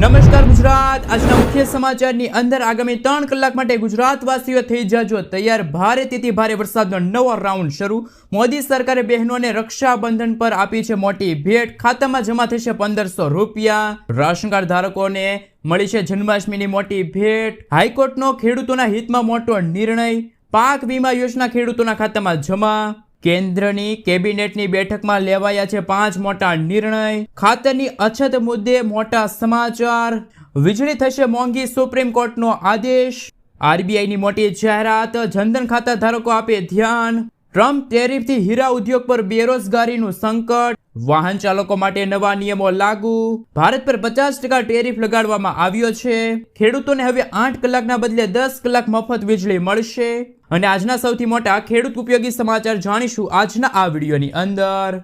નમસ્કાર ગુજરાત. આજના મુખ્ય સમાચારની અંદર આગામી ત્રણ કલાક માટે ગુજરાતવાસીઓ થઈ જાજો તૈયાર. ભારે તેથી ભારે વરસાદનો નવો રાઉન્ડ શરૂ. મોદી સરકારે બહેનોને રક્ષાબંધન પર આપી છે મોટી ભેટ. ખાતામાં જમા થશે પંદરસો રૂપિયા. રાશન કાર્ડ ધારકોને મળી છે જન્માષ્ટમીની મોટી ભેટ. હાઈકોર્ટનો ખેડૂતોના હિતમાં મોટો નિર્ણય. પાક વીમા યોજના ખેડૂતોના ખાતામાં જમા. કેન્દ્રની કેબિનેટની બેઠકમાં લેવાયા છે પાંચ મોટા નિર્ણય. ખાતરની અછત મુદ્દે મોટા સમાચાર. વીજળી થશે મોંઘી સુપ્રીમ કોર્ટનો આદેશ. આરબીઆઈની મોટી જાહેરાત, જનધન ખાતા ધારકો આપે ધ્યાન. ટ્રમ્પ ટેરિફથી હીરા ઉદ્યોગ પર બેરોજગારીનું સંકટ. વાહન ચાલકો માટે નવા નિયમો લાગુ. ભારત પર પચાસ ટકા ટેરિફ લગાડવામાં આવ્યો છે. ખેડૂતોને હવે આઠ કલાકના બદલે દસ કલાક મફત વીજળી મળશે. અને આજના સૌથી મોટા ખેડૂત ઉપયોગી સમાચાર જાણીશું આજના આ વિડીયોની અંદર.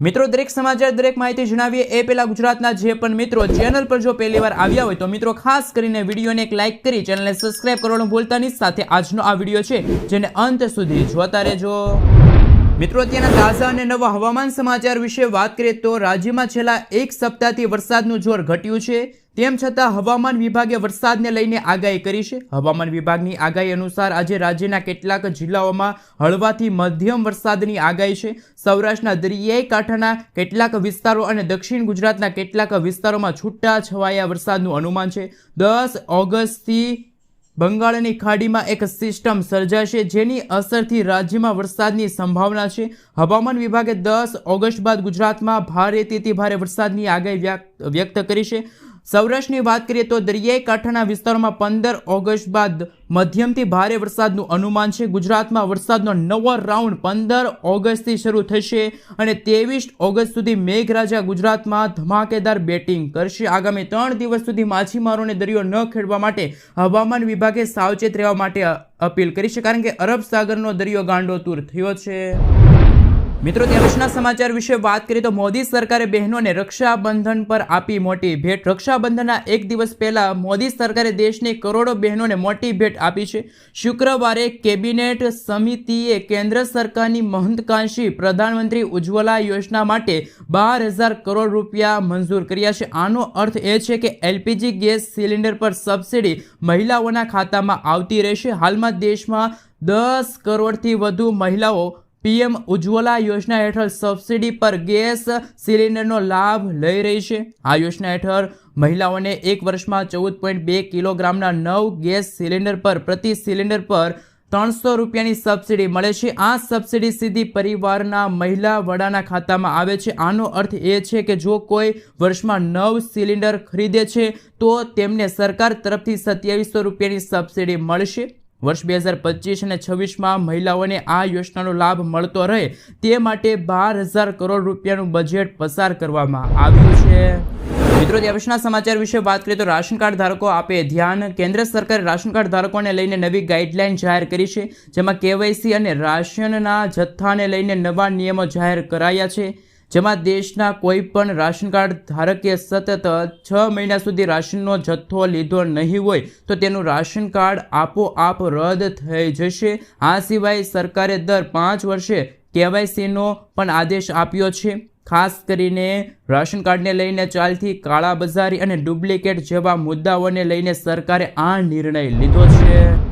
મિત્રો, દરેક સમાચાર, દરેક માહિતી જણાવીએ એ પહેલાં ગુજરાતના જે પણ મિત્રો ચેનલ પર જો પહેલી વાર આવ્યા હોય તો મિત્રો, ખાસ કરીને વિડીયોને એક લાઇક કરી ચેનલને સબસ્ક્રાઇબ કરવાનું ભૂલતા નહીં. સાથે આજનો આ વીડિયો છે, જેને અંત સુધી જોતા રહેજો. મિત્રો, અત્યારના તાજા અને નવા હવામાન સમાચાર વિશે વાત કરીએ તો રાજ્યમાં છેલ્લા એક સપ્તાહથી વરસાદનું જોર ઘટ્યું છે. તેમ છતાં હવામાન વિભાગે વરસાદને લઈને આગાહી કરી છે. હવામાન વિભાગની આગાહી અનુસાર આજે રાજ્યના કેટલાક જિલ્લાઓમાં હળવાથી મધ્યમ વરસાદની આગાહી છે. સૌરાષ્ટ્રના દરિયાઈ કાંઠાના કેટલાક વિસ્તારો અને દક્ષિણ ગુજરાતના કેટલાક વિસ્તારોમાં છૂટા છવાયા વરસાદનું અનુમાન છે. દસ ઓગસ્ટથી બંગાળની ખાડીમાં એક સિસ્ટમ સર્જાશે જેની અસરથી રાજ્યમાં વરસાદની સંભાવના છે. હવામાન વિભાગે દસ ઓગસ્ટ બાદ ગુજરાતમાં ભારેથી ભારે વરસાદની આગાહી વ્યક્ત કરી છે. સૌરાષ્ટ્રની વાત કરીએ તો દરિયાઈ કાંઠાના વિસ્તારોમાં પંદર ઓગસ્ટ બાદ મધ્યમથી ભારે વરસાદનું અનુમાન છે. ગુજરાતમાં વરસાદનો નવો રાઉન્ડ પંદર ઓગસ્ટથી શરૂ થશે અને ત્રેવીસ ઓગસ્ટ સુધી મેઘરાજા ગુજરાતમાં ધમાકેદાર બેટિંગ કરશે. આગામી ત્રણ દિવસ સુધી માછીમારોને દરિયો ન ખેડવા માટે હવામાન વિભાગે સાવચેત રહેવા માટે અપીલ કરી છે, કારણ કે અરબ સાગરનો દરિયો ગાંડો તૂર થયો છે. મિત્રો, ત્યાં સમાચાર વિશે વાત કરીએ તો મોદી સરકારે બહેનોને રક્ષાબંધન પર આપી મોટી ભેટ. રક્ષાબંધનના એક દિવસ પહેલાં મોદી સરકારે દેશની કરોડો બહેનોને મોટી ભેટ આપી છે. શુક્રવારે કેબિનેટ સમિતિએ કેન્દ્ર સરકારની મહંતકાંક્ષી પ્રધાનમંત્રી ઉજ્જવલા યોજના માટે બાર હજાર કરોડ રૂપિયા મંજૂર કર્યા છે. આનો અર્થ એ છે કે એલપીજી ગેસ સિલિન્ડર પર સબસિડી મહિલાઓના ખાતામાં આવતી રહેશે. હાલમાં દેશમાં દસ કરોડથી વધુ મહિલાઓ પીએમ ઉજ્જવલા યોજના હેઠળ સબસિડી પર ગેસ સિલિન્ડરનો લાભ લઈ રહી છે. આ યોજના હેઠળ મહિલાઓને એક વર્ષમાં ચૌદ પોઈન્ટ બે કિલોગ્રામના નવ ગેસ સિલિન્ડર પર પ્રતિ સિલિન્ડર પર ત્રણસો રૂપિયાની સબસિડી મળે છે. આ સબસિડી સીધી પરિવારના મહિલા વડાના ખાતામાં આવે છે. આનો અર્થ એ છે કે જો કોઈ વર્ષમાં નવ સિલિન્ડર ખરીદે છે, તો તેમને સરકાર તરફથી સત્યાવીસો રૂપિયાની સબસિડી મળશે. વર્ષ બે હજાર પચીસ અને છવ્વીસમાં મહિલાઓને આ યોજનાનો લાભ મળતો રહે તે માટે બાર હજાર કરોડ રૂપિયાનું બજેટ પસાર કરવામાં આવ્યું છે. મિત્રો દિવસના સમાચાર વિશે વાત કરીએ તો રાશન કાર્ડ ધારકો આપે ધ્યાન. કેન્દ્ર સરકારે રાશન કાર્ડ ધારકોને લઈને નવી ગાઈડલાઈન જાહેર કરી છે, જેમાં કેવાયસી અને રાશનના જથ્થાને લઈને નવા નિયમો જાહેર કરાયા છે. જેમાં દેશના કોઈ પણ રાશન કાર્ડ ધારકે સતત છ મહિના સુધી રાશનનો જથ્થો લીધો નહીં હોય તો તેનું રાશન કાર્ડ આપોઆપ રદ થઈ જશે. આ સિવાય સરકારે દર પાંચ વર્ષે કેવાયસીનો પણ આદેશ આપ્યો છે. ખાસ કરીને રાશન કાર્ડને લઈને ચાલતી કાળાબજારી અને ડુપ્લિકેટ જેવા મુદ્દાઓને લઈને સરકારે આ નિર્ણય લીધો છે.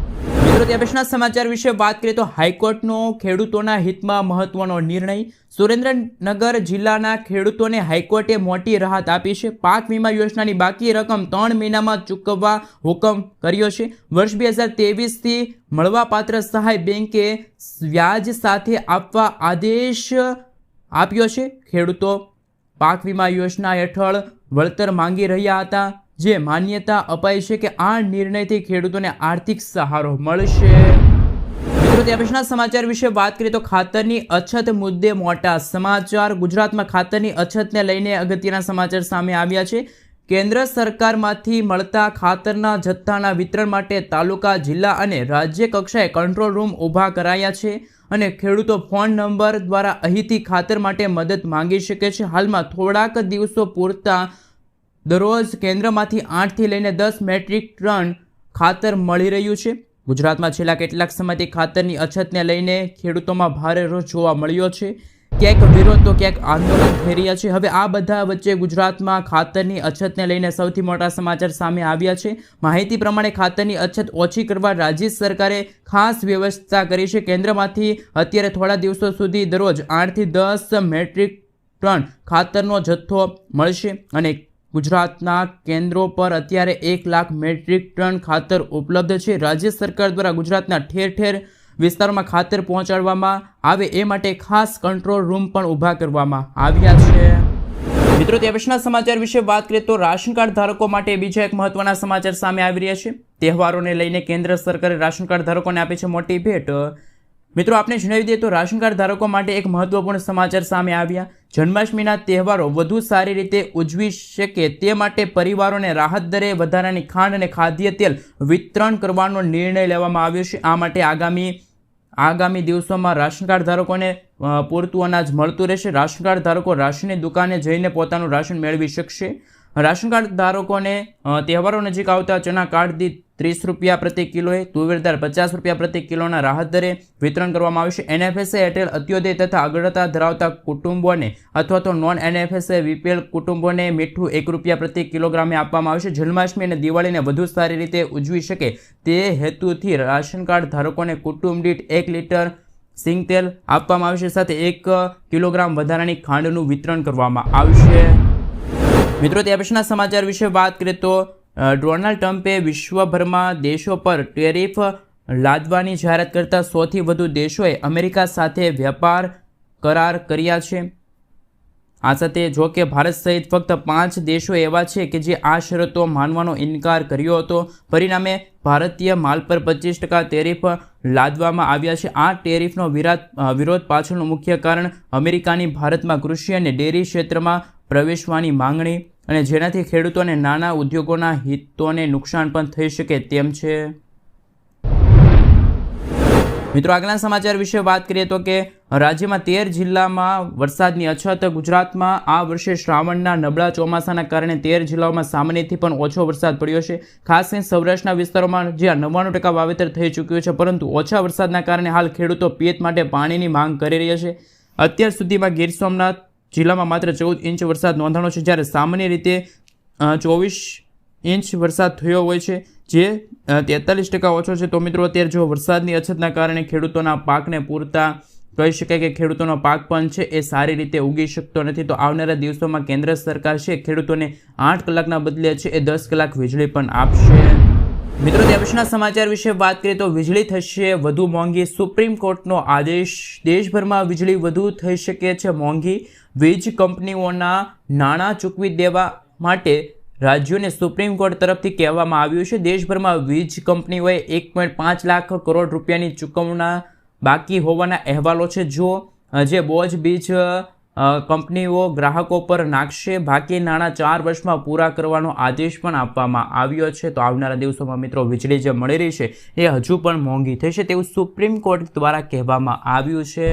મિત્રો ત્યાં સમાચાર વિશે વાત કરીએ તો હાઈકોર્ટનો ખેડૂતોના હિતમાં મહત્વનો નિર્ણય. સુરેન્દ્રનગર જિલ્લાના ખેડૂતોને હાઈકોર્ટે મોટી રાહત આપી છે. પાક વીમા યોજનાની બાકી રકમ ત્રણ મહિનામાં ચૂકવવા હુકમ કર્યો છે. વર્ષ બે હજાર તેવીસથી મળવાપાત્ર સહાય બેંકે વ્યાજ સાથે આપવા આદેશ આપ્યો છે. ખેડૂતો પાક વીમા યોજના હેઠળ વળતર માંગી રહ્યા હતા. જે માન્યતા અપાઈ છે કે આ નિર્ણયથી ખેડૂતોને આર્થિક સહારો મળશે. મિત્રો ત્યાં પછીના સમાચાર વિશે વાત કરીએ તો ખાતરની અછત મુદ્દે મોટા સમાચાર. ગુજરાતમાં ખાતરની અછતને લઈને અગત્યના સમાચાર સામે આવ્યા છે. કેન્દ્ર સરકારમાંથી મળતા ખાતરના જથ્થાના વિતરણ માટે તાલુકા, જિલ્લા અને રાજ્ય કક્ષાએ કંટ્રોલ રૂમ ઊભા કરાયા છે અને ખેડૂતો ફોન નંબર દ્વારા અહીંથી ખાતર માટે મદદ માંગી શકે છે. હાલમાં થોડાક દિવસો પૂરતા દરરોજ કેન્દ્રમાંથી આઠથી લઈને દસ મેટ્રિક ટન ખાતર મળી રહ્યું છે. ગુજરાતમાં છેલ્લા કેટલાક સમયથી ખાતરની અછતને લઈને ખેડૂતોમાં ભારે રોષ જોવા મળ્યો છે. ક્યાંક વિરોધ તો ક્યાંક આંદોલન થઈ રહ્યા છે. હવે આ બધા વચ્ચે ગુજરાતમાં ખાતરની અછતને લઈને સૌથી મોટા સમાચાર સામે આવ્યા છે. માહિતી પ્રમાણે ખાતરની અછત ઓછી કરવા રાજ્ય સરકારે ખાસ વ્યવસ્થા કરી છે. કેન્દ્રમાંથી અત્યારે થોડા દિવસો સુધી દરરોજ આઠથી દસ મેટ્રિક ટન ખાતરનો જથ્થો મળશે અને ગુજરાતના કેન્દ્રો પર અત્યારે એક લાખ મેટ્રિક ટન ખાતર ઉપલબ્ધ છે. રાજ્ય સરકાર દ્વારા ગુજરાતના ઠેર ઠેર વિસ્તારોમાં ખાતર પહોંચાડવામાં આવે એ માટે ખાસ કંટ્રોલ રૂમ પણ ઊભા કરવામાં આવ્યા છે. મિત્રો, તે પછીના સમાચાર વિશે વાત કરીએ તો રાશન કાર્ડ ધારકો માટે બીજા એક મહત્વના સમાચાર સામે આવી રહ્યા છે. તહેવારોને લઈને કેન્દ્ર સરકારે રાશન કાર્ડ ધારકોને આપી છે મોટી ભેટ. મિત્રો આપણે જણાવી દઈએ તો રાશન કાર્ડ ધારકો માટે એક મહત્વપૂર્ણ સમાચાર સામે આવ્યા. જન્માષ્ટમીના તહેવારો વધુ સારી રીતે ઉજવી શકે તે માટે પરિવારોને રાહત દરે વધારાની ખાંડ અને ખાદ્ય તેલ વિતરણ કરવાનો નિર્ણય લેવામાં આવ્યો છે. આ માટે આગામી આગામી દિવસોમાં રાશન કાર્ડ ધારકોને પૂરતું અનાજ મળતું રહેશે. રાશન કાર્ડ ધારકો રાશનની દુકાને જઈને પોતાનું રાશન મેળવી શકશે. રાશન કાર્ડ ધારકોને તહેવારો નજીક આવતા ચણા કાર્ડ દીઠ ત્રીસ રૂપિયા પ્રતિ કિલોએ તુવેર દાળ પચાસ રૂપિયા પ્રતિ કિલોના રાહત દરે વિતરણ કરવામાં આવશે એનએફએસએ હેઠળ અત્યોદય તથા અગ્રતા ધરાવતા કુટુંબોને અથવા તો નોન એનએફએસએ વીપીએલ કુટુંબોને મીઠું એક રૂપિયા પ્રતિ કિલોગ્રામે આપવામાં આવશે જન્માષ્ટમી અને દિવાળીને વધુ સારી રીતે ઉજવી શકે તે હેતુથી રાશન કાર્ડ ધારકોને કુટુંબ દીઠ એક લીટર સિંગ તેલ આપવામાં આવશે સાથે એક કિલોગ્રામ વધારાની ખાંડનું વિતરણ કરવામાં આવશે મિત્રો, તે સમાચાર વિશે વાત કરીએ તો ડોનાલ્ડ ટ્રમ્પે વિશ્વભરમાં દેશો પર ટેરિફ લાદવાની જાહેરાત કરતા સૌથી વધુ દેશોએ અમેરિકા સાથે વેપાર કરાર કર્યા છે. આ સાથે જો કે ભારત સહિત ફક્ત પાંચ દેશો એવા છે કે જે આ શરતો માનવાનો ઇનકાર કર્યો હતો. પરિણામે ભારતીય માલ પર પચીસ ટકા ટેરિફ લાદવામાં આવ્યા છે. આ ટેરિફનો વિરોધ પાછળનું મુખ્ય કારણ અમેરિકાની ભારતમાં કૃષિ અને ડેરી ક્ષેત્રમાં પ્રવેશવાની માંગણી અને જેનાથી ખેડૂતોને નાના ઉદ્યોગોના હિતોને નુકસાન પણ થઈ શકે તેમ છે. મિત્રો, આગલા સમાચાર વિશે વાત કરીએ તો કે રાજ્યમાં તેર જિલ્લામાં વરસાદની અછત, ગુજરાતમાં આ વર્ષે શ્રાવણના નબળા ચોમાસાના કારણે તેર જિલ્લાઓમાં સામાન્યથી પણ ઓછો વરસાદ પડ્યો છે. ખાસ કરીને સૌરાષ્ટ્રના વિસ્તારોમાં જ્યાં નવ્વાણું ટકા વાવેતર થઈ ચૂક્યું છે, પરંતુ ઓછા વરસાદના કારણે હાલ ખેડૂતો પિયત માટે પાણીની માંગ કરી રહ્યા છે. અત્યાર સુધીમાં ગીર સોમનાથ જિલ્લામાં માત્ર ચૌદ ઇંચ વરસાદ નોંધાણો છે, જ્યારે સામાન્ય રીતે ચોવીસ ઇંચ વરસાદ થયો હોય છે, જે તેતાલીસ ટકા ઓછો છે. તો મિત્રો, અત્યારે જો વરસાદની અછતના કારણે ખેડૂતોના પાકને પૂરતા, કહી શકાય કે ખેડૂતોનો પાક પણ છે, એ સારી રીતે ઉગી શકતો નથી. તો આવનારા દિવસોમાં કેન્દ્ર સરકાર છે, ખેડૂતોને આઠ કલાકના બદલે છે, એ દસ કલાક વીજળી પણ આપશે. મિત્રો દેશના સમાચાર વિશે વાત કરીએ તો વીજળી થશે વધુ મોંઘી. સુપ્રીમ કોર્ટનો આદેશ, દેશભરમાં વીજળી વધુ થઈ શકે છે મોંઘી. વીજ કંપનીઓના નાણાં ચૂકવી દેવા માટે રાજ્યોને સુપ્રીમ કોર્ટ તરફથી કહેવામાં આવ્યું છે. દેશભરમાં વીજ કંપનીઓએ એક પોઈન્ટ પાંચ લાખ કરોડ રૂપિયાની ચૂકવણા બાકી હોવાના અહેવાલો છે. જો જે બોજ બીજ કંપનીઓ ગ્રાહકો પર નાખશે. બાકી નાણાં ચાર વર્ષમાં પૂરા કરવાનો આદેશ પણ આપવામાં આવ્યો છે. તો આવનારા દિવસોમાં મિત્રો વીજળી જે મળી રહી છે, એ હજુ પણ મોંઘી થશે તેવું સુપ્રીમ કોર્ટ દ્વારા કહેવામાં આવ્યું છે.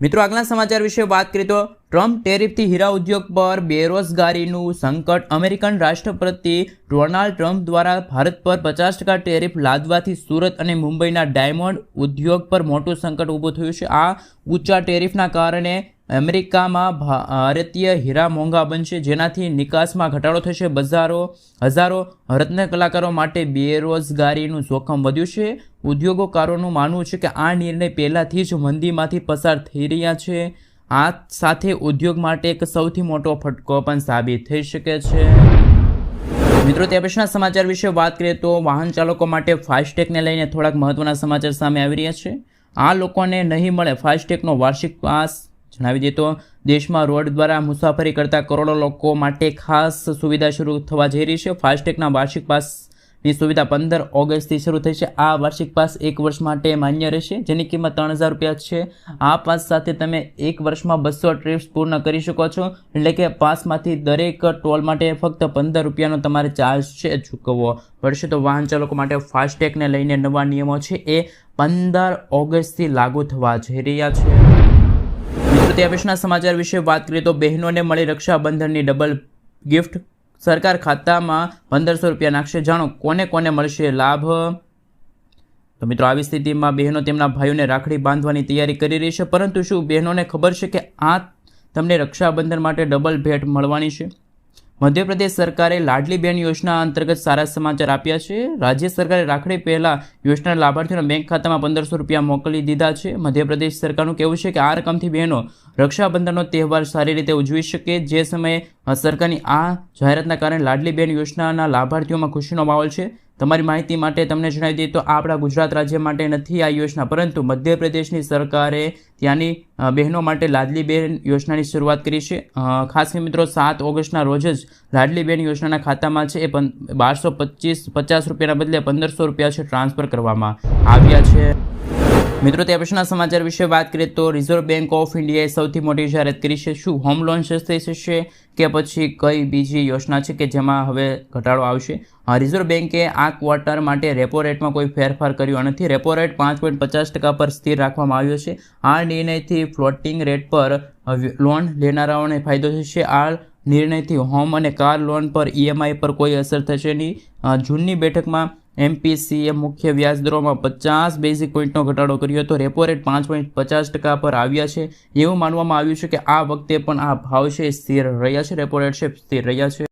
મિત્રો, આગલા સમાચાર વિશે વાત કરીએ તો ટ્રમ્પ ટેરિફથી હીરા ઉદ્યોગ પર બેરોજગારીનું સંકટ અમેરિકન રાષ્ટ્રપતિ ડોનાલ્ડ ટ્રમ્પ દ્વારા ભારત પર પચાસ ટકા ટેરિફ લાદવાથી સુરત અને મુંબઈના ડાયમંડ ઉદ્યોગ પર મોટું સંકટ ઊભું થયું છે. આ ઊંચા ટેરિફના કારણે અમેરિકામાં ભારતીય હીરા મોંઘા બનશે, જેનાથી નિકાસમાં ઘટાડો થશે. બજારો, હજારો રત્ન કલાકારો માટે બેરોજગારીનું જોખમ વધ્યું છે. ઉદ્યોગકારોનું માનવું છે કે આ નિર્ણય પહેલાંથી જ મંદીમાંથી પસાર થઈ રહ્યા છે. આ સાથે ઉદ્યોગ માટે એક સૌથી મોટો ફટકો પણ સાબિત થઈ શકે છે. મિત્રો, તે પછીના સમાચાર વિશે વાત કરીએ તો વાહન ચાલકો માટે ફાસ્ટેગને લઈને થોડાક મહત્વના સમાચાર સામે આવી રહ્યા છે. આ લોકોને નહીં મળે ફાસ્ટેગનો વાર્ષિક પાસ. જણાવી દઈએ તો, દેશમાં રોડ દ્વારા મુસાફરી કરતા કરોડો લોકો માટે ખાસ સુવિધા શરૂ થવા જઈ રહી છે. ફાસ્ટેગના વાર્ષિક પાસની સુવિધા પંદર ઓગસ્ટથી શરૂ થઈ છે. આ વાર્ષિક પાસ એક વર્ષ માટે માન્ય રહેશે, જેની કિંમત ત્રણ હજાર રૂપિયા છે. આ પાસ સાથે તમે એક વર્ષમાં બસો ટ્રીપ્સ પૂર્ણ કરી શકો છો. એટલે કે પાસમાંથી દરેક ટોલ માટે ફક્ત પંદર રૂપિયાનો તમારે ચાર્જ છે ચૂકવવો પડશે. તો વાહન ચાલકો માટે ફાસ્ટેગને લઈને નવા નિયમો છે. એ પંદર ઓગસ્ટથી લાગુ થવા જઈ રહ્યા છે. મિત્રો તે સમાચાર વિશે વાત કરીએ તો બહેનોને મળી રક્ષાબંધનની ડબલ ગિફ્ટ સરકાર ખાતામાં પંદરસો રૂપિયા નાખશે. જાણો કોને કોને મળશે લાભ? તો મિત્રો, આવી સ્થિતિમાં બહેનો તેમના ભાઈઓને રાખડી બાંધવાની તૈયારી કરી રહી છે. પરંતુ શું બહેનોને ખબર છે કે આ તમને રક્ષાબંધન માટે ડબલ ભેટ મળવાની છે? મધ્યપ્રદેશ સરકારે લાડલી બેન યોજના અંતર્ગત સારા સમાચાર આપ્યા છે. રાજ્ય સરકારે રાખડી પહેલાં યોજના લાભાર્થીઓના બેંક ખાતામાં પંદરસો રૂપિયા મોકલી દીધા છે. મધ્યપ્રદેશ સરકારનું કહેવું છે કે આ રકમથી બહેનો રક્ષાબંધનનો તહેવાર સારી રીતે ઉજવી શકે. જે સમયે સરકારની આ જાહેરાતના કારણે લાડલી બેન યોજનાના લાભાર્થીઓમાં ખુશીનો માહોલ છે. તમારી માહિતી માટે તમને જણાવી દઈએ તો આપણા ગુજરાત રાજ્ય માટે નથી આ યોજના, પરંતુ મધ્યપ્રદેશની સરકારે ત્યાંની બહેનો માટે લાડલી બેન યોજનાની શરૂઆત કરી છે. ખાસ મિત્રો, સાત ઓગસ્ટના રોજ જ લાડલી બેન યોજનાના ખાતામાં છે એ બારસો પચીસ, પચાસ રૂપિયાના બદલે પંદરસો રૂપિયા છે ટ્રાન્સફર કરવામાં આવ્યા છે. મિત્રો, તે પછીના સમાચાર વિશે વાત કરીએ તો રિઝર્વ બેંક ઓફ ઇન્ડિયાએ સૌથી મોટી જાહેરાત કરી છે. શું હોમ લોન સસ્તી થશે કે પછી કઈ બીજી યોજના છે કે જેમાં હવે ઘટાડો આવશે? રિઝર્વ બેંકે આ ક્વાર્ટર માટે રેપો રેટમાં કોઈ ફેરફાર કર્યો નથી. રેપો રેટ પાંચ પોઈન્ટ પચાસ ટકા પર સ્થિર રાખવામાં આવ્યો છે. આ નિર્ણયથી ફ્લોટિંગ રેટ પર લોન લેનારાઓને ફાયદો થશે. આ નિર્ણયથી હોમ અને કાર લોન પર ઈએમઆઈ પર કોઈ અસર થશે નહીં. જૂનની બેઠકમાં એમપીસીએ મુખ્ય વ્યાજ દરોમાં પચાસ બેઝિક પોઈન્ટનો ઘટાડો કર્યો હતો. રેપો રેટ પાંચ પોઈન્ટ પચાસ ટકા પર આવ્યા છે. એવું માનવામાં આવ્યું છે કે આ વખતે પણ આ ભાવ છે સ્થિર રહ્યા છે. રેપો રેટ છે સ્થિર રહ્યા છે.